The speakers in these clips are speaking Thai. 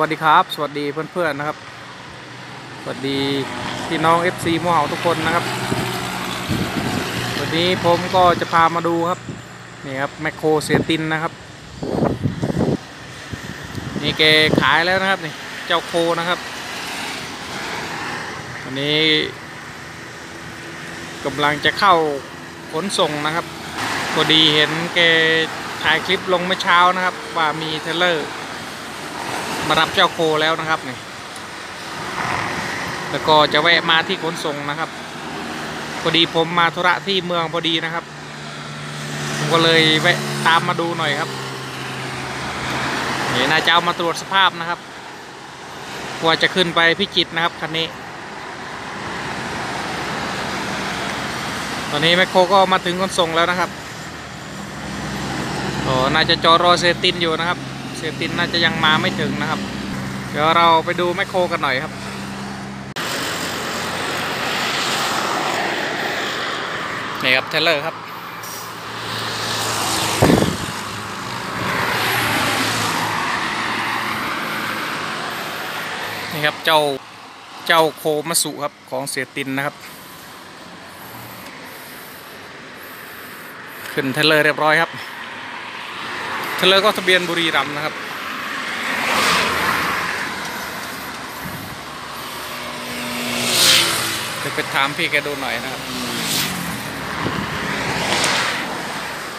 วัสดีครับ สวัสดีเพื่อนๆนะครับ สวัสดีพี่น้อง FC มู่เหาทุกคนนะครับ วันนี้ผมก็จะพามาดูครับนี่ครับแมคโครเสียตินนะครับ นี่แกขายแล้วนะครับนี่เจ้าโคนะครับวันนี้กำลังจะเข้าขนส่งนะครับพอดีเห็นแกถ่ายคลิปลงเมื่อเช้านะครับ ว่ามีเทเลอร์ มารับเจ้าโคแล้วนะครับนี่แล้วก็จะแวะมาที่ขนส่งนะครับพอดีผมมาธุระที่เมืองพอดีนะครับผมก็เลยแวะตามมาดูหน่อยครับนี่น่าจะเอามาตรวจสภาพนะครับกว่าจะขึ้นไปพิจิตนะครับคันนี้ ตอนนี้แมคโครก็มาถึงขนส่งแล้วนะครับโอ้น่าจะจอรอเซตินอยู่นะครับ เซตินน่าจะยังมาไม่ถึงนะครับ เดี๋ยวเราไปดูแมคโครกันหน่อยครับนี่ครับเทเลอร์ครับ นี่ครับเจ้าเจ้าโคมัสุครับของเสียตินนะครับ ขึ้นเทเลอร์เรียบร้อยครับ เทเลอร์ก็ทะเบียนบุรีรัมย์นะครับ เดี๋ยวไปถามพี่แกดูหน่อยนะครับ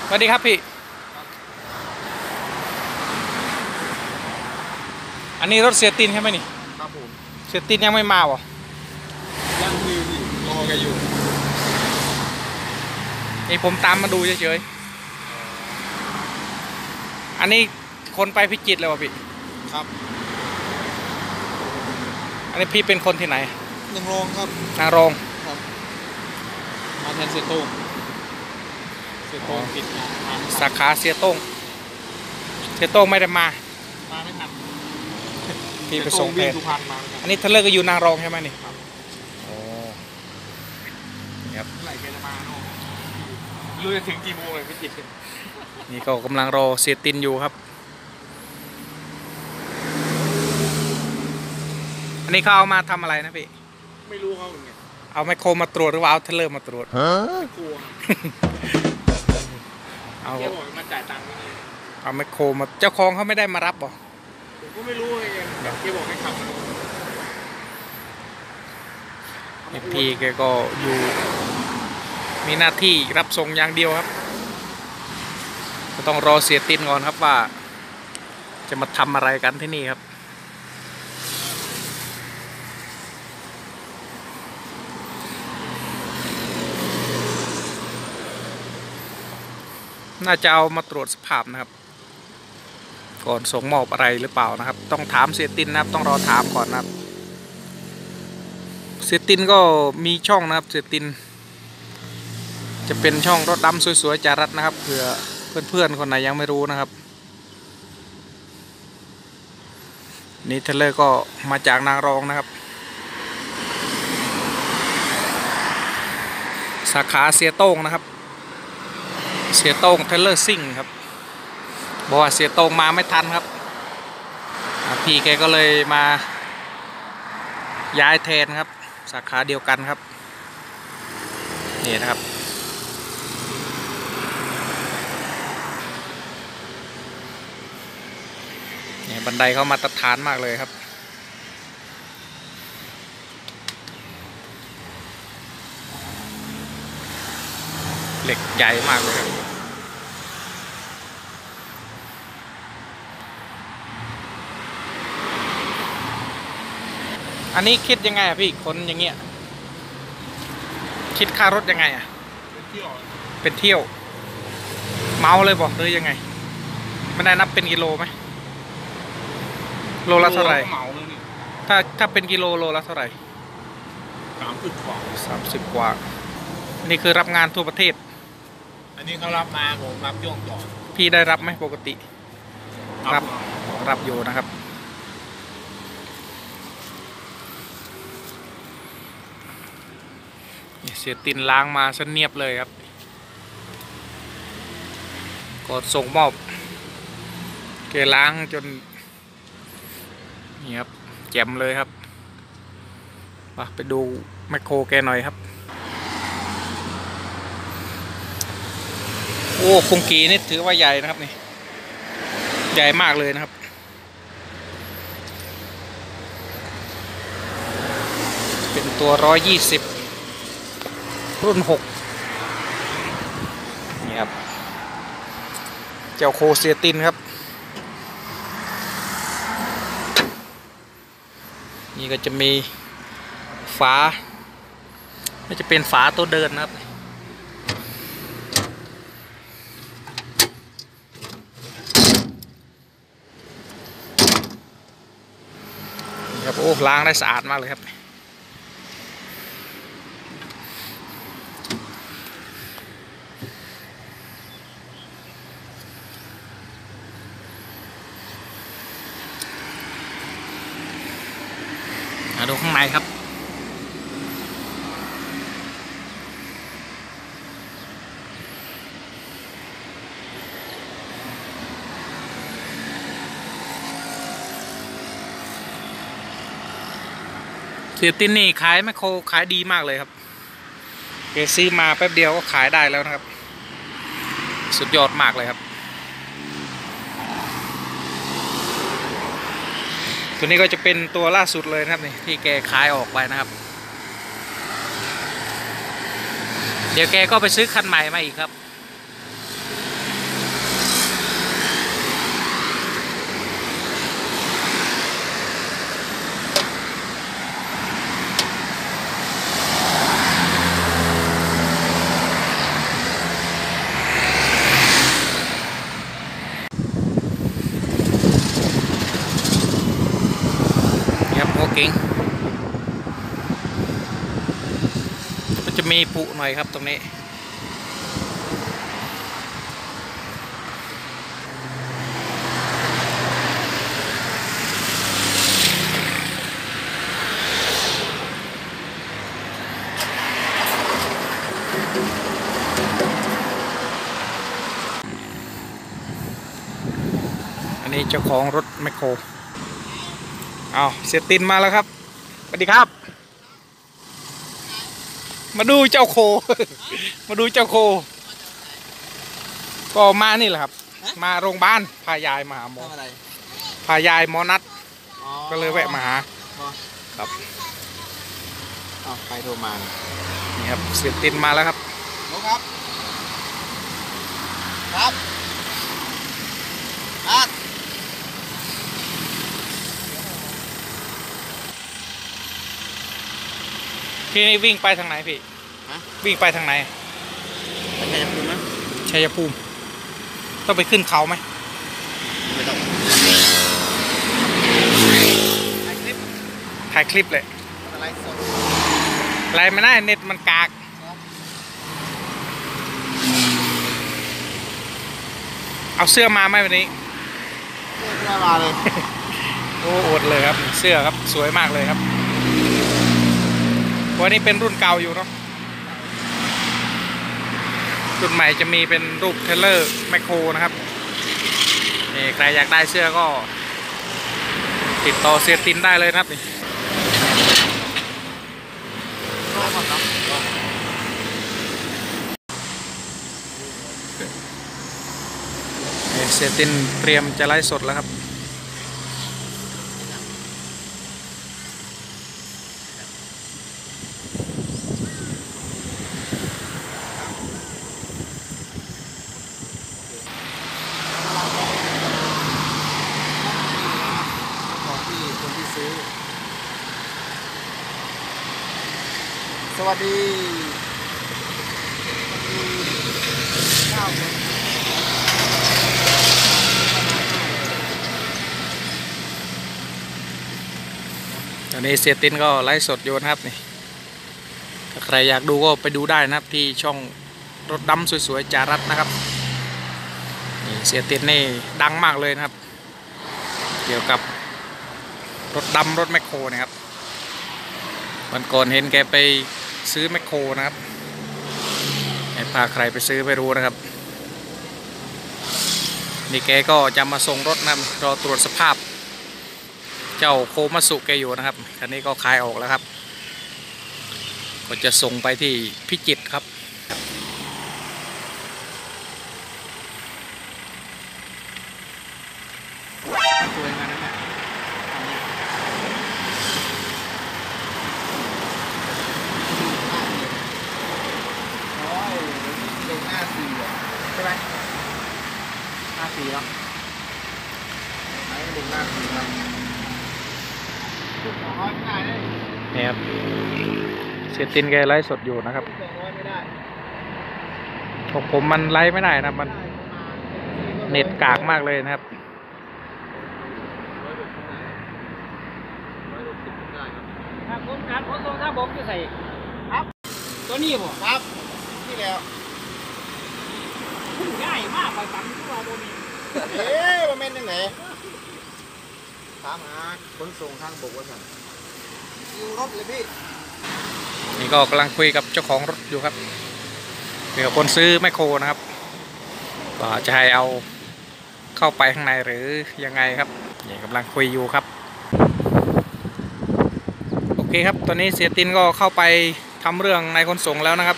สวัสดีครับพี่ อันนี้รถเสียตินใช่ไหมนี่ ครับผม เสียตินยังไม่มาเหรอยังมีอยู่รอแกอยู่นี่ผมตามมาดูเฉยๆ อันนี้คนไปพิจิตรเลยวะพี่ ครับอันนี้พี่เป็นคนที่ไหน หนึ่งโรงครับ นางรองครับมาแทนเซโต้งเซโต้งปิดงานมาไม่สาขาเสียโต้งเสียโต้งไม่ได้มา มาไม่ทันพี่ไปส่งแทวิ่นสุพรรณมาไม่ทันอันนี้เทเลอร์ก็อยู่นางรองใช่ไหมนี่ครับโอ้ครับเมื่อไหร่แกจะมาเนาะรู้จะถึงกี่โมงเลยพี่จิตร นี่ก็กำลังรอเสียตินอยู่ครับ อันนี้เขาเอามาทำอะไรนะพี่ ไม่รู้เขาเหมือนกันเอาไมคโครมาตรวจหรือว่าเอาเทเลอร์มาตรวจ กลัวเอาแกบอกมาจ่ายตังค์นี่เอาไมคโครมาเจ้าของเขาไม่ได้มารับบ่ผมก็ไม่รู้ไงแกแกบอกให้ขับมานี่พี่แกก็อยู่ มีหน้าที่รับส่งอย่างเดียวครับ ก็ต้องรอเสียตินก่อนครับว่า จะมาทำอะไรกันที่นี่ครับ น่าจะเอามาตรวจสภาพนะครับ ก่อนส่งมอบอะไรหรือเปล่านะครับ ต้องถามเสียตินนะครับ ต้องรอถามก่อนนะครับ เสียตินก็มีช่องนะครับเสียติน จะเป็นช่องรถดำสวยๆจารัดนะครับเผื่อ เพื่อนๆคนไหนยังไม่รู้นะครับ นี่เทเลอร์ก็มาจากนางรองนะครับ สาขาเสียโต้งนะครับ เสียโต้งเทเลอร์ซิ่งครับบอกว่าเสียโต้งมาไม่ทันครับพี่แกก็เลยมาย้ายแทนครับ สาขาเดียวกันครับ นี่นะครับ เนี่ย บันไดเขามาตรฐานมากเลยครับ เหล็กใหญ่มากเลยครับอันนี้คิดยังไงอะพี่คนอย่างเงี้ย คิดค่ารถยังไงอะเป็นที่ออกเป็นเที่ยว เมาเลยบอกหรือยังไงไม่ได้นับเป็นกิโลไหม โลละเท่าไหร่ เหมาเลยนี่ถ้าถ้าเป็นกิโลโลละเท่าไหร่สามสิบกว่าสามสิบกว่า นี่คือรับงานทั่วประเทศ อันนี้เขารับมาผมรับย่องก่อนพี่ได้รับไหมปกติ รับเอารับอยู่นะครับนี่เสียตินล้างมาซะเนียบเลยครับกดส่งมอบแกล้างจน นี่ครับแจ่มเลยครับมาไปดูแมคโครแกหน่อยครับ โอ้คงกีนี่ถือว่าใหญ่นะครับนี่ ใหญ่มากเลยนะครับ เป็นตัวร้อยยี่สิบรุ่นหกนี่ครับ เจ้าโคเซียตินครับ นี่ก็จะมีฝาก็จะเป็นฝาตัวเดินนะครับ ครับโอ้ล้างได้สะอาดมากเลยครับ ดูข้างในครับ เสียตินนี่ขายแมคโครขายดีมากเลยครับเกซื้อมาแป๊บเดียวก็ขายได้แล้วนะครับ สุดยอดมากเลยครับ ตัวนี้ก็จะเป็นตัวล่าสุดเลยนะครับนี่ที่แกขายออกไปนะครับ เดี๋ยวแกก็ไปซื้อคันใหม่มาอีกครับ นี่ครับหัวเก่งมันจะมี ปุหน่อยครับตรงนี้ อันนี้เจ้าของรถแมคโครเอาเสียตินมาแล้วครับสวัสดีครับ มาดูเจ้าโค มาดูเจ้าโค ก็มานี่แหละครับ มาโรงพยาบาลพายายมาหาหมอทำอะไรพายายหมอนัดอ๋อก็เลยแวะมาหาครับอ้าวใครโทรมาเนี่ยนี่ครับเสียตินมาแล้วครับโลครับ ครับครับ ที่นี่วิ่งไปทางไหนพี่ฮะ วิ่งไปทางไหนไปชัยภูมิไหมชัยภูมิ ต้องไปขึ้นเขาไหมไม่ต้องถ่ายคลิปถ่ายคลิปเลยอะไรสดอะไรไม่ได้เน็ตมันกาก เอาเสื้อมาไหมวันนี้ไม่ได้มาเลย โอ้อดเลยครับ เสื้อครับสวยมากเลยครับ วันนี้เป็นรุ่นเก่าอยู่เนาะรุ่นใหม่จะมีเป็นรูปเทเลอร์แมคโครนะครับนี่ใครอยากได้เสื้อก็ ติดต่อเสียตินได้เลยนะครับนี่เนาะนี่เสียตินเตรียมจะไลฟ์สดแล้วครับ ของที่คนที่ซื้อ ส วัสดีเก้าคนตอนนี้เสียตินก็ไลฟ์สดอยู่นะครับนี่ถ้าใครอยากดูก็ไปดูได้นะครับที่ช่องรถดำสวยๆจารัตนะครับนี่เสียตินนี่ดังมากเลยนะครับ เกี่ยวกับรถดำรถแมคโครนะครับวันก่อนเห็นแกไป ซื้อแมคโครนะครับให้พาใครไปซื้อไม่รู้นะครับ นี่แกก็จะมาส่งรถนะรอตรวจสภาพ เจ้าโคมาสุแกอยู่นะครับคันนี้ก็คลายออกแล้วครับ ก็จะส่งไปที่พิจิตรครับ สวยงามนะเนี่ยอันนี้ โอ้ยลง หน้าสี่อะใช่ไหมห้าสี่แล้วไหนลงหน้าสี่ครับสองร้อยไม่ได้เลยนี่ครับเสียตินแกไลฟ์สดอยู่นะครับสองร้อยไม่ได้ของผมมันไลฟ์ไม่ได้นะมันเน็ตกากมากเลยนะครับถ้าผมการขนส่งถ้าผมจะใส่ครับ ตัวนี้บ่ครับนี่แล้ว ง่ายมากไปสั่งที่เราโดนเอ๊ะว่าแม่นยังไงถามหาขนส่งทางบกว่าสั่นคิวรถเลยพี่ นี่ก็กำลังคุยกับเจ้าของรถอยู่ครับเดี๋ยวคนซื้อแมคโครนะครับก็จะให้เอาเข้าไปข้างในหรือยังไงครับนี่กำลังคุยอยู่ครับ โอเคครับ ตอนนี้เสียตินก็เข้าไปทำเรื่องในขนส่งแล้วนะครับ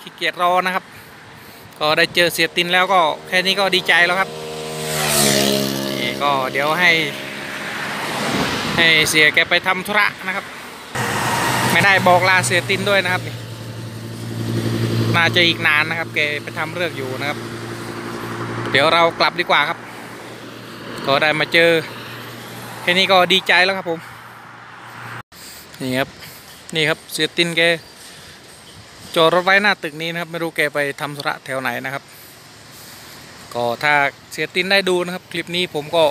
ขี้เกียจรอนะครับ ก็ได้เจอเสียตินแล้วก็แค่นี้ก็ดีใจแล้วครับนี่ก็เดี๋ยวให้ ให้เสียแกไปทำธุระนะครับ ไม่ได้บอกลาเสียตินด้วยนะครับนี่น่าจะอีกนานนะครับแกไปทำเรื่องอยู่นะครับ เดี๋ยวเรากลับดีกว่าครับ ก็ได้มาเจอแค่นี้ก็ดีใจแล้วครับผมนี่ครับนี่ครับเสียตินแก จอดรถไว้หน้าตึกนี้นะครับไม่รู้แกไปทำธุระแถวไหนนะครับ ก็ถ้าเสียตินได้ดูนะครับ คลิปนี้ผมก็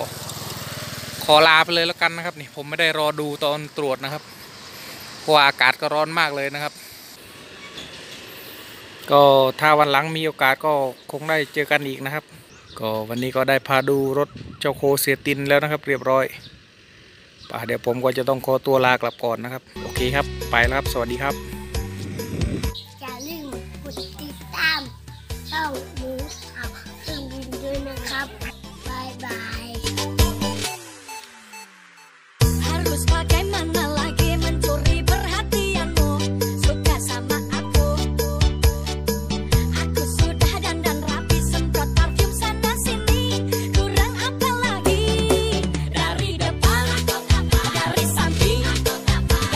ขอลาไปเลยแล้วกันนะครับนี่ผมไม่ได้รอดูตอนตรวจนะครับเพราะอากาศก็ร้อนมากเลยนะครับ ก็ถ้าวันหลังมีโอกาสก็คงได้เจอกันอีกนะครับ ก็วันนี้ก็ได้พาดูรถเจ้าโคเสียตินแล้วนะครับ เรียบร้อยป่ะเดี๋ยวผมก็จะต้องขอตัวลากลับก่อนนะครับ โอเคครับ ไปแล้วครับ สวัสดีครับาหมูสับเครื่องบินด้วยนะครับ